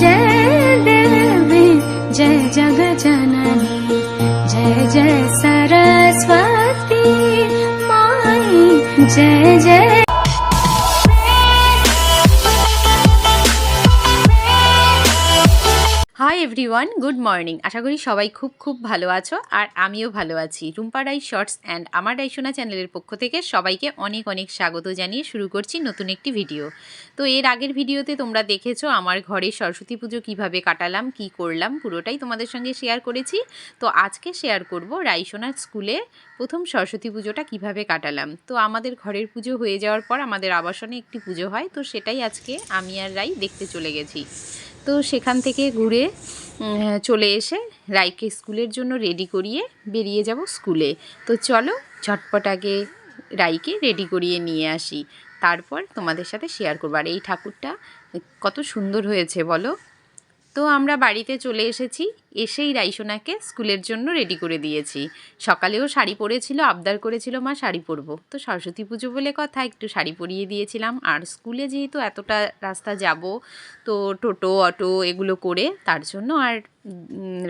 जय देवी जय जगजननी जय जय सरस्वती जय হাই এভরিওয়ান গুড মর্নিং আশা করি সবাই খুব খুব ভালো আছো আর আমিও ভালো আছি। রুম্পা রাই শর্টস অ্যান্ড আমার রাইসোনা চ্যানেলের পক্ষ থেকে সবাইকে অনেক অনেক স্বাগত জানিয়ে শুরু করছি নতুন একটি ভিডিও। তো এর আগের ভিডিওতে তোমরা দেখেছ আমার ঘরে সরস্বতী পুজো কীভাবে কাটালাম, কি করলাম, পুরোটাই তোমাদের সঙ্গে শেয়ার করেছি। তো আজকে শেয়ার করব রাইসোনার স্কুলে প্রথম সরস্বতী পুজোটা কীভাবে কাটালাম। তো আমাদের ঘরের পুজো হয়ে যাওয়ার পর আমাদের আবাসনে একটি পুজো হয়, তো সেটাই আজকে আমি আর রাই দেখতে চলে গেছি। তো সেখান থেকে ঘুরে চলে এসে রাইকে স্কুলের জন্য রেডি করিয়ে বেরিয়ে যাব স্কুলে। তো চলো ঝটপট আগে রাইকে রেডি করিয়ে নিয়ে আসি। তারপর তোমাদের সাথে শেয়ার করব। আর এই ঠাকুরটা কত সুন্দর হয়েছে বলো? তো আমরা বাড়িতে চলে এসেছি। এসেই রাইসোনাকে স্কুলের জন্য রেডি করে দিয়েছি। সকালেও শাড়ি পরেছিল, আবদার করেছিল মা, শাড়ি পরবো। তো সরস্বতী পুজো বলে কথা, একটু শাড়ি পরিয়ে দিয়েছিলাম। আর স্কুলে যেহেতু এতটা রাস্তা যাব, তো টোটো, অটো এগুলো করে তার জন্য আর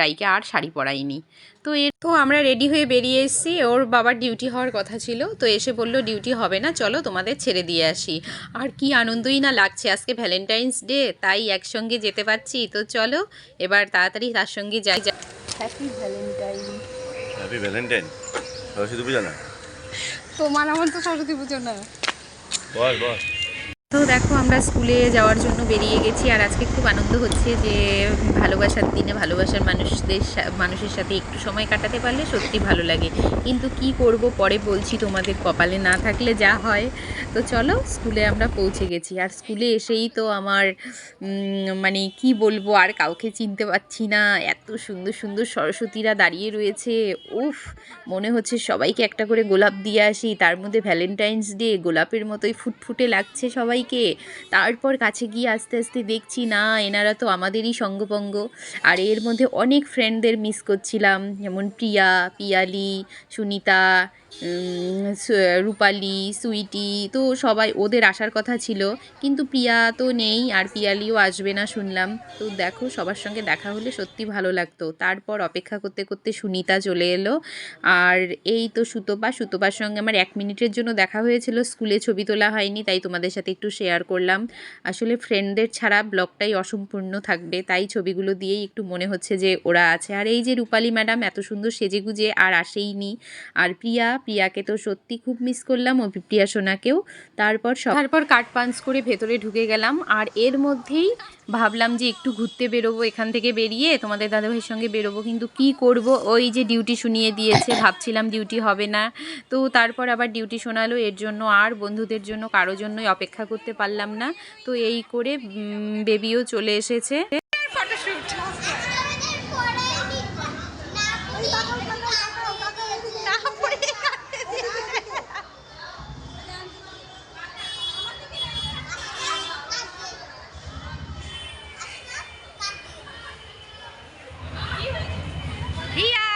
রাইকে আর শাড়ি পরাইনি। তো এর তো আমরা রেডি হয়ে বেরিয়ে এসেছি। ওর বাবার ডিউটি হওয়ার কথা ছিল। তো এসে বলল ডিউটি হবে না চলো তোমাদের ছেড়ে দিয়ে আসি। আর কি আনন্দই না লাগছে আজকে ভ্যালেন্টাইন্স ডে তাই একসঙ্গে যেতে পারছি। তো চলো এবার তাড়াতাড়ি তার সঙ্গে যাই। Happy valentine happy valentine Saraswati Puja না? তোমার আমার তো সরস্বতী পুজো না। বল বল তো দেখো, আমরা স্কুলে যাওয়ার জন্য বেরিয়ে গেছি আর আজকে খুব আনন্দ হচ্ছে যে ভালোবাসার দিনে ভালোবাসার মানুষদের মানুষের সাথে একটু সময় কাটাতে পারলে সত্যি ভালো লাগে। কিন্তু কি করব পরে বলছি তোমাদের কপালে না থাকলে যা হয়। তো চলো, স্কুলে আমরা পৌঁছে গেছি। আর স্কুলে এসেই তো আমার মানে কি বলব, আর কাউকে চিনতে পারছি না। এত সুন্দর সুন্দর সরস্বতীরা দাঁড়িয়ে রয়েছে। উফ, মনে হচ্ছে সবাইকে একটা করে গোলাপ দিয়ে আসি। তার মধ্যে ভ্যালেন্টাইন্স ডে, গোলাপের মতোই ফুটফুটে লাগছে সবাইকে। তারপর কাছে গিয়ে আস্তে আস্তে দেখছি, না, এনারা তো আমাদেরই সঙ্গপঙ্গ আর এর মধ্যে অনেক ফ্রেন্ডদের মিস করছিলাম, যেমন প্রিয়া, পিয়ালি, সুনিতা রূপালি, সুইটি, তো সবাই, ওদের আসার কথা ছিল। কিন্তু প্রিয়া তো নেই, আর পিয়ালিও আসবে না শুনলাম। তো দেখো, সবার সঙ্গে দেখা হলে সত্যি ভালো লাগতো। তারপর অপেক্ষা করতে করতে সুনিতা চলে এলো। আর এই তো সুতপা, সুতপার সঙ্গে আমার এক মিনিটের জন্য দেখা হয়েছিল। স্কুলে ছবি তোলা হয়নি, তাই তোমাদের সাথে একটু শেয়ার করলাম। আসলে ফ্রেন্ডদের ছাড়া ব্লগটাই অসম্পূর্ণ থাকবে, তাই ছবিগুলো দিয়েই একটু মনে হচ্ছে যে ওরা আছে। আর এই যে রূপালী ম্যাডাম এত সুন্দর সেজেগুজে আর আসেইনি। আর প্রিয়া প্রিয়াকে তো সত্যি খুব মিস করলাম ও প্রিয়া সোনাকেও। তারপর সব তারপর কাট পাঞ্চ করে ভেতরে ঢুকে গেলাম। আর এর মধ্যেই ভাবলাম যে একটু ঘুরতে বেরোবো এখান থেকে বেরিয়ে তোমাদের দাদাভাইয়ের সঙ্গে বেরোবো। কিন্তু কি করব? ওই যে ডিউটি শুনিয়ে দিয়েছে ভাবছিলাম ডিউটি হবে না। তো তারপর আবার ডিউটি শোনালো এর জন্য আর বন্ধুদের জন্য কারও জন্যই অপেক্ষা করতে পারলাম না। তো এই করে বেবিও চলে এসেছে।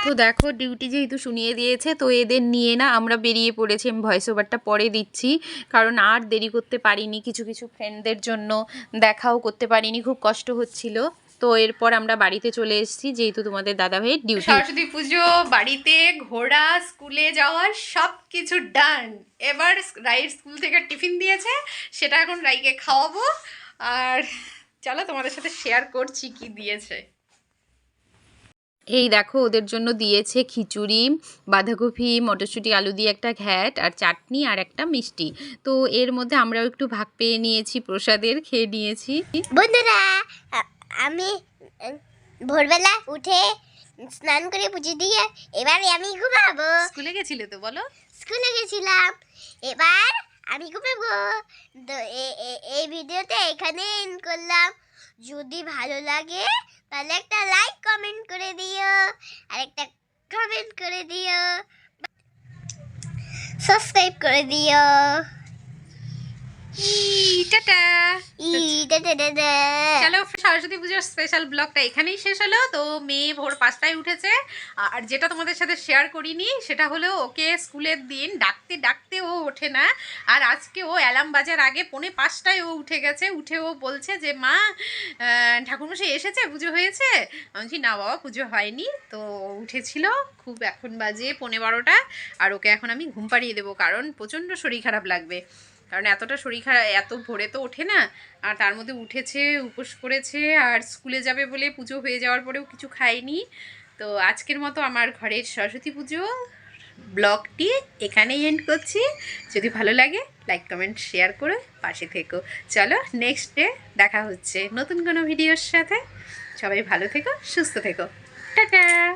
তো দেখো ডিউটি যেহেতু শুনিয়ে দিয়েছে, তো এদের নিয়ে না আমরা বেরিয়ে পড়েছি, আমি ভয়েস ওভারটা পরে দিচ্ছি। কারণ আর দেরি করতে পারিনি, কিছু কিছু ফ্রেন্ডদের জন্য দেখাও করতে পারিনি, খুব কষ্ট হচ্ছিল। তো এরপর আমরা বাড়িতে চলে এসেছি, যেহেতু তোমাদের দাদা ভাইয়ের ডিউটি সরস্বতী পুজো, বাড়িতে ঘোরা স্কুলে যাওয়ার সব কিছু ডান এবার রাইয়ের স্কুল থেকে টিফিন দিয়েছে, সেটা এখন রাইকে খাওয়াবো। আর চলো তোমাদের সাথে শেয়ার করছি কি দিয়েছে। এই দেখো ওদের জন্য দিয়েছে খিচুড়ি বাঁধাকপি মটরশুঁটি আলু দিয়ে একটা ঘ্যাট আর চাটনি আর একটা মিষ্টি। তো এর মধ্যে আমরাও একটু ভাগ পেয়ে নিয়েছি প্রসাদের খেয়ে নিয়েছি। বন্ধুরা আমি ভোরবেলা উঠে স্নান করে পুজো দিয়ে এবারে আমি ঘুমাবো। স্কুলে গেছিলে তো বলো? স্কুলে গেছিলাম। এবার আমি ঘুমাবো। তো এই ভিডিওতে এখানে এন্ড করলাম। যদি ভালো লাগে তাহলে একটা লাইক কমেন্ট করে দিও। আর একটা কমেন্ট করে দিও। সাবস্ক্রাইব করে দিও। ই, টাটা ই দে দে দে দে চলো সরস্বতী পুজোর স্পেশাল ব্লগটা এখানেই শেষ হলো। তো মেয়ে ভোর পাঁচটায় উঠেছে। আর যেটা তোমাদের সাথে শেয়ার করিনি সেটা হলো ওকে স্কুলের দিন ডাকতে ডাকতে ও ওঠে না। আর আজকে ও অ্যালার্ম বাজার আগে পৌনে পাঁচটায় ও উঠে গেছে। উঠে ও বলছে যে মা ঠাকুরমশাই এসেছে পুজো হয়েছে? আমি বলছি না বাবা পুজো হয়নি। তো উঠেছিল। খুব এখন বাজে পৌনে বারোটা। আর ওকে এখন আমি ঘুম পাড়িয়ে দেবো কারণ প্রচণ্ড শরীর খারাপ লাগবে। কারণ এতটা শরীর খারাপ, এত ভোরে তো ওঠে না। আর তার মধ্যে উঠেছে, উপোস করেছে, আর স্কুলে যাবে বলে পুজো হয়ে যাওয়ার পরেও কিছু খায়নি। তো আজকের মতো আমার ঘরের সরস্বতী পুজো ব্লগটি এখানেই এন্ড করছি। যদি ভালো লাগে লাইক কমেন্ট শেয়ার করে পাশে থেকো। চলো নেক্সট ডে দেখা হচ্ছে নতুন কোনো ভিডিওর সাথে। সবাই ভালো থেকো, সুস্থ থেকো। টাটা!